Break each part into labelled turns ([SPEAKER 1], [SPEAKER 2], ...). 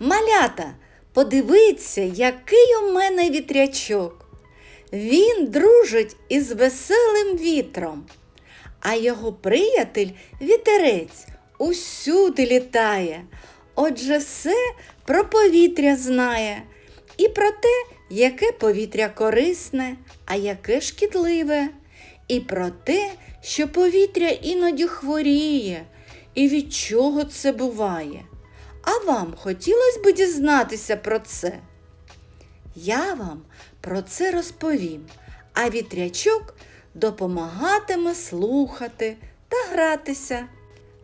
[SPEAKER 1] Малята, подивіться, який у мене вітрячок. Він дружить із веселим вітром, а його приятель вітерець усюди літає. Отже, все про повітря знає і про те, яке повітря корисне, а яке шкідливе, і про те, що повітря іноді хворіє, і від чого це буває. А вам хотілося б дізнатися про це? Я вам про це розповім, а вітрячок допомагатиме слухати та гратися.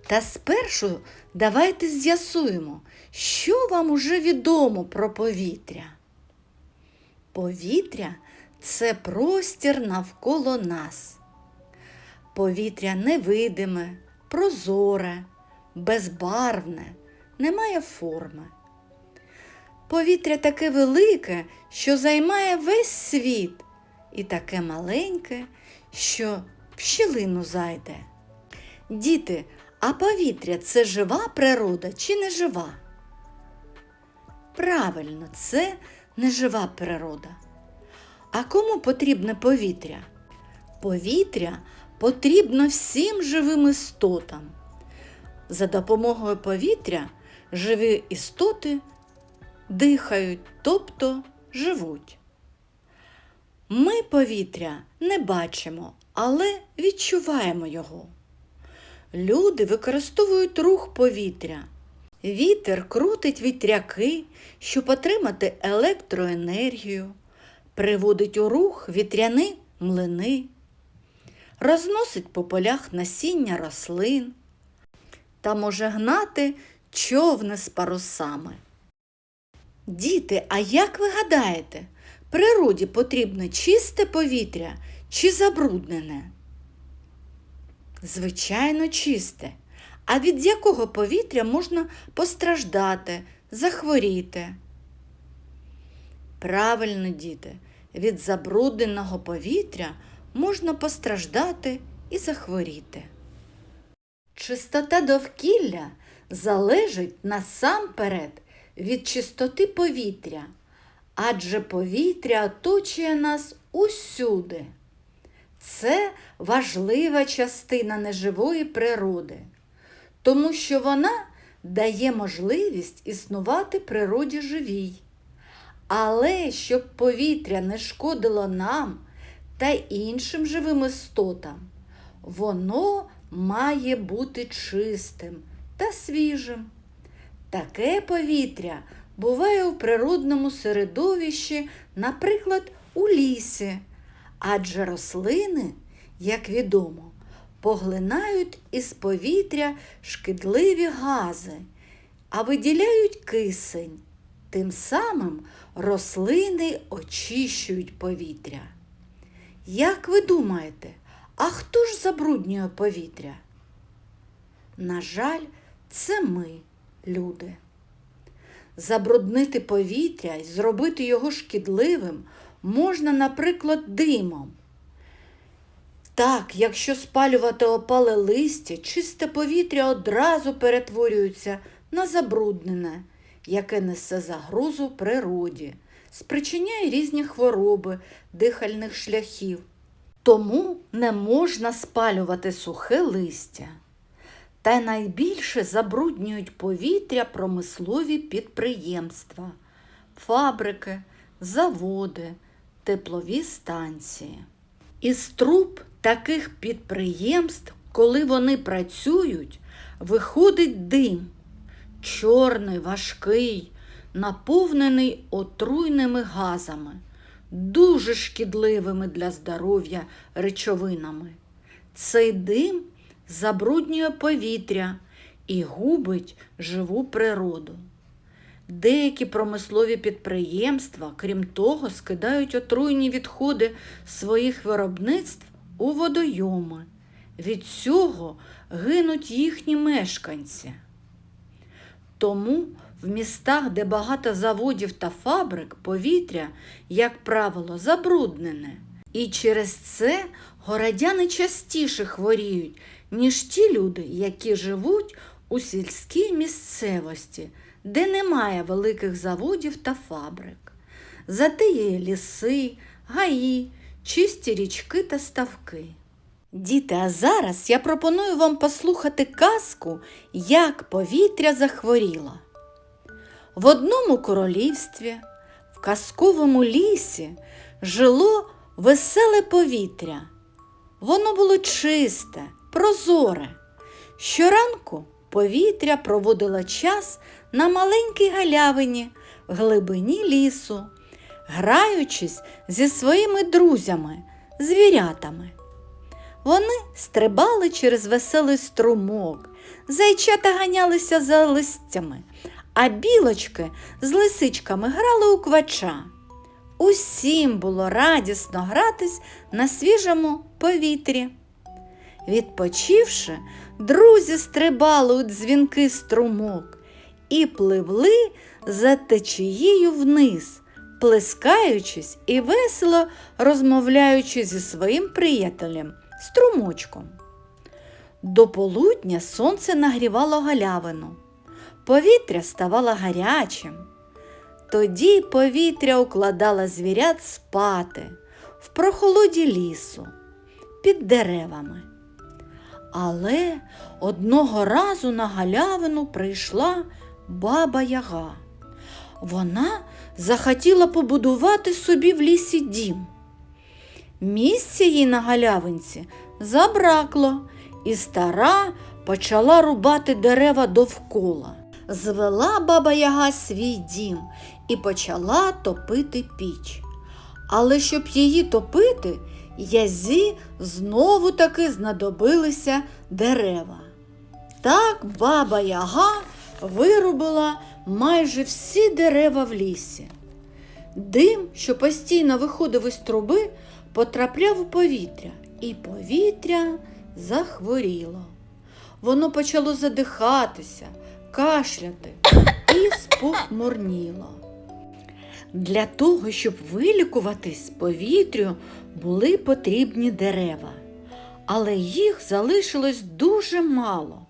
[SPEAKER 1] Та спершу давайте з'ясуємо, що вам уже відомо про повітря. Повітря це простір навколо нас. Повітря невидиме, прозоре, безбарвне, не має форми. Повітря таке велике, що займає весь світ, і таке маленьке, що в щілину зайде. Діти, а повітря це жива природа чи не жива? Правильно, це не жива природа. А кому потрібне повітря? Повітря потрібно всім живим істотам. За допомогою повітря живі істоти дихають, тобто живуть. Ми повітря не бачимо, але відчуваємо його. Люди використовують рух повітря. Вітер крутить вітряки, щоб отримати електроенергію, приводить у рух вітряні млини, розносить по полях насіння рослин та може гнати човни з парусами. Діти, а як ви гадаєте, природі потрібне чисте повітря чи забруднене? Звичайно, чисте. А від якого повітря можна постраждати, захворіти? Правильно, діти, від забрудненого повітря можна постраждати і захворіти. Чистота довкілля залежить насамперед від чистоти повітря, адже повітря оточує нас усюди. Це важлива частина неживої природи, тому що вона дає можливість існувати природі живій. Але щоб повітря не шкодило нам та іншим живим істотам, воно має бути чистим та свіжим. Таке повітря буває у природному середовищі, наприклад, у лісі, адже рослини, як відомо, поглинають із повітря шкідливі гази, а виділяють кисень. Тим самим рослини очищують повітря. Як ви думаєте, а хто ж забруднює повітря? На жаль, це ми, люди. Забруднити повітря і зробити його шкідливим можна, наприклад, димом. Так, якщо спалювати опале листя, чисте повітря одразу перетворюється на забруднене, яке несе загрозу природі, спричиняє різні хвороби дихальних шляхів. Тому не можна спалювати сухе листя. Та найбільше забруднюють повітря промислові підприємства, фабрики, заводи, теплові станції. Із труб таких підприємств, коли вони працюють, виходить дим, чорний, важкий, наповнений отруйними газами, дуже шкідливими для здоров'я речовинами. Цей дим забруднює повітря і губить живу природу. Деякі промислові підприємства, крім того, скидають отруйні відходи своїх виробництв у водойоми. Від цього гинуть їхні мешканці. Тому в містах, де багато заводів та фабрик, повітря, як правило, забруднене. І через це городяни частіше хворіють, ніж ті люди, які живуть у сільській місцевості, де немає великих заводів та фабрик. Зате є ліси, гаї, чисті річки та ставки. Діти, а зараз я пропоную вам послухати казку, як повітря захворіло. В одному королівстві, в казковому лісі, жило веселе повітря. Воно було чисте, прозоре. Щоранку повітря проводило час на маленькій галявині в глибині лісу, граючись зі своїми друзями, звірятами. Вони стрибали через веселий струмок, зайчата ганялися за листями, а білочки з лисичками грали у квача. Усім було радісно гратись на свіжому повітрі. Відпочивши, друзі стрибали у дзвінки струмок і пливли за течією вниз, плескаючись і весело розмовляючи зі своїм приятелем струмочком. До полудня сонце нагрівало галявину, повітря ставало гарячим. Тоді повітря укладало звірят спати в прохолоді лісу під деревами. Але одного разу на галявину прийшла баба Яга. Вона захотіла побудувати собі в лісі дім. Місця їй на галявинці забракло, і стара почала рубати дерева довкола. Звела баба Яга свій дім і почала топити піч. Але щоб її топити, язі знову таки знадобилися дерева. Так баба Яга вирубила майже всі дерева в лісі. Дим, що постійно виходив із труби, потрапляв у повітря, і повітря захворіло. Воно почало задихатися, кашляти і спохмурніло. Для того, щоб вилікуватись повітрю, були потрібні дерева, але їх залишилось дуже мало.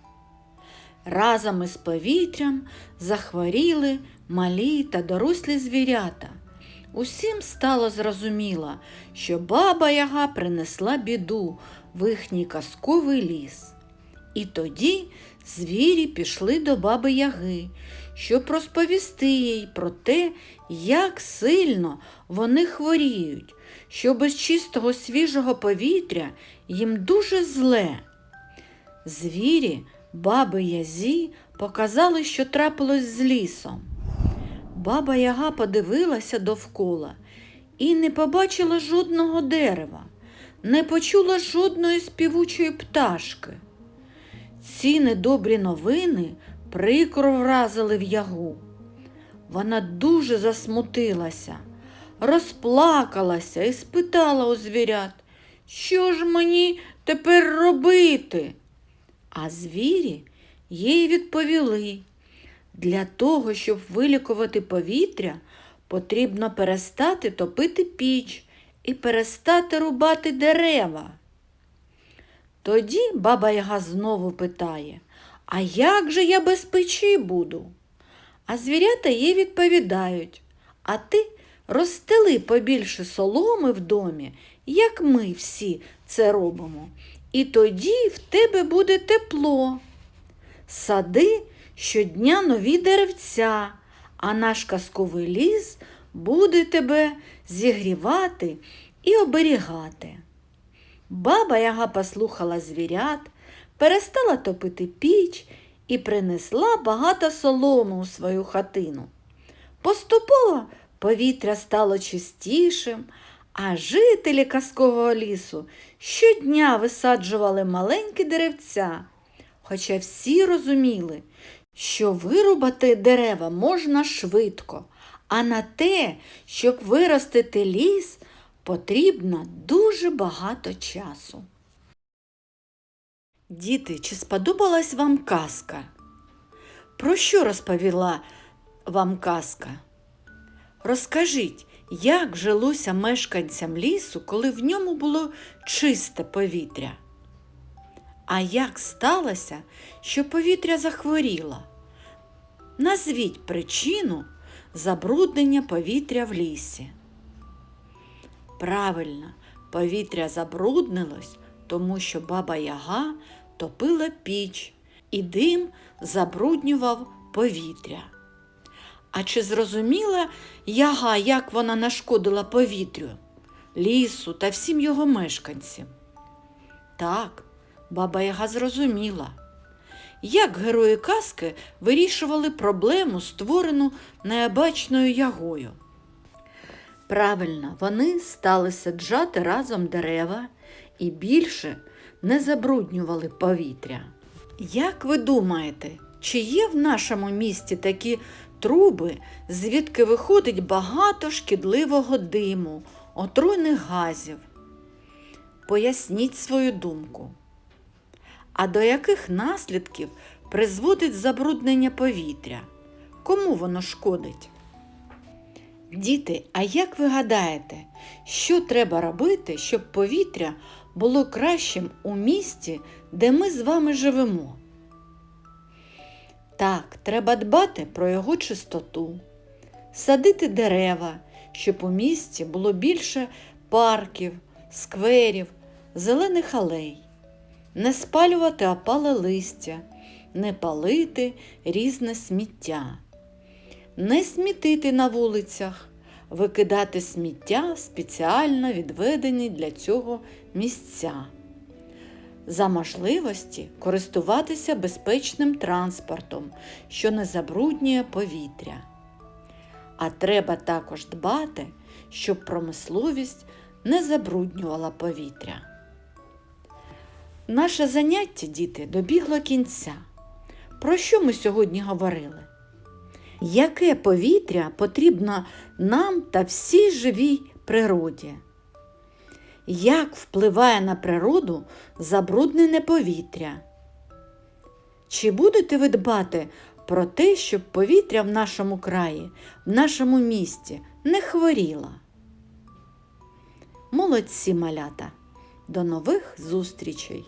[SPEAKER 1] Разом із повітрям захворіли малі та дорослі звірята. Усім стало зрозуміло, що баба Яга принесла біду в їхній казковий ліс. І тоді звірі пішли до баби Яги, щоб розповісти їй про те, як сильно вони хворіють, що без чистого свіжого повітря їм дуже зле. Звірі, баби Язі показали, що трапилось з лісом. Баба Яга подивилася довкола і не побачила жодного дерева, не почула жодної співучої пташки. Ці недобрі новини прикро вразили в ягу. Вона дуже засмутилася, розплакалася і спитала у звірят, що ж мені тепер робити? А звірі їй відповіли, для того, щоб вилікувати повітря, потрібно перестати топити піч і перестати рубати дерева. Тоді баба Яга знову питає, а як же я без печі буду? А звірята їй відповідають, а ти розстели побільше соломи в домі, як ми всі це робимо, і тоді в тебе буде тепло. Сади щодня нові деревця, а наш казковий ліс буде тебе зігрівати і оберігати. Баба Яга послухала звірят, перестала топити піч і принесла багато соломи у свою хатину. Поступово повітря стало чистішим, а жителі казкового лісу щодня висаджували маленькі деревця, хоча всі розуміли, що вирубати дерева можна швидко, а на те, щоб виростити ліс, потрібно дуже багато часу. Діти, чи сподобалась вам казка? Про що розповіла вам казка? Розкажіть, як жилося мешканцям лісу, коли в ньому було чисте повітря? А як сталося, що повітря захворіло? Назвіть причину забруднення повітря в лісі. Правильно, повітря забруднилось, тому що баба Яга топила піч, і дим забруднював повітря. А чи зрозуміла яга, як вона нашкодила повітрю, лісу та всім його мешканцям? Так, баба Яга зрозуміла, як герої казки вирішували проблему, створену необачною ягою. Правильно, вони стали саджати разом дерева і більше не забруднювали повітря. Як ви думаєте, чи є в нашому місті такі труби, звідки виходить багато шкідливого диму, отруйних газів? Поясніть свою думку. А до яких наслідків призводить забруднення повітря? Кому воно шкодить? Діти, а як ви гадаєте, що треба робити, щоб повітря було кращим у місті, де ми з вами живемо? Так, треба дбати про його чистоту, садити дерева, щоб у місті було більше парків, скверів, зелених алей, не спалювати опале листя, не палити різне сміття, не смітити на вулицях, викидати сміття спеціально відведені для цього місця. За можливості користуватися безпечним транспортом, що не забруднює повітря. А треба також дбати, щоб промисловість не забруднювала повітря. Наше заняття, діти, добігло кінця. Про що ми сьогодні говорили? Яке повітря потрібно нам та всій живій природі? Як впливає на природу забруднене повітря? Чи будете ви дбати про те, щоб повітря в нашому краї, в нашому місті не хворіло? Молодці малята! До нових зустрічей!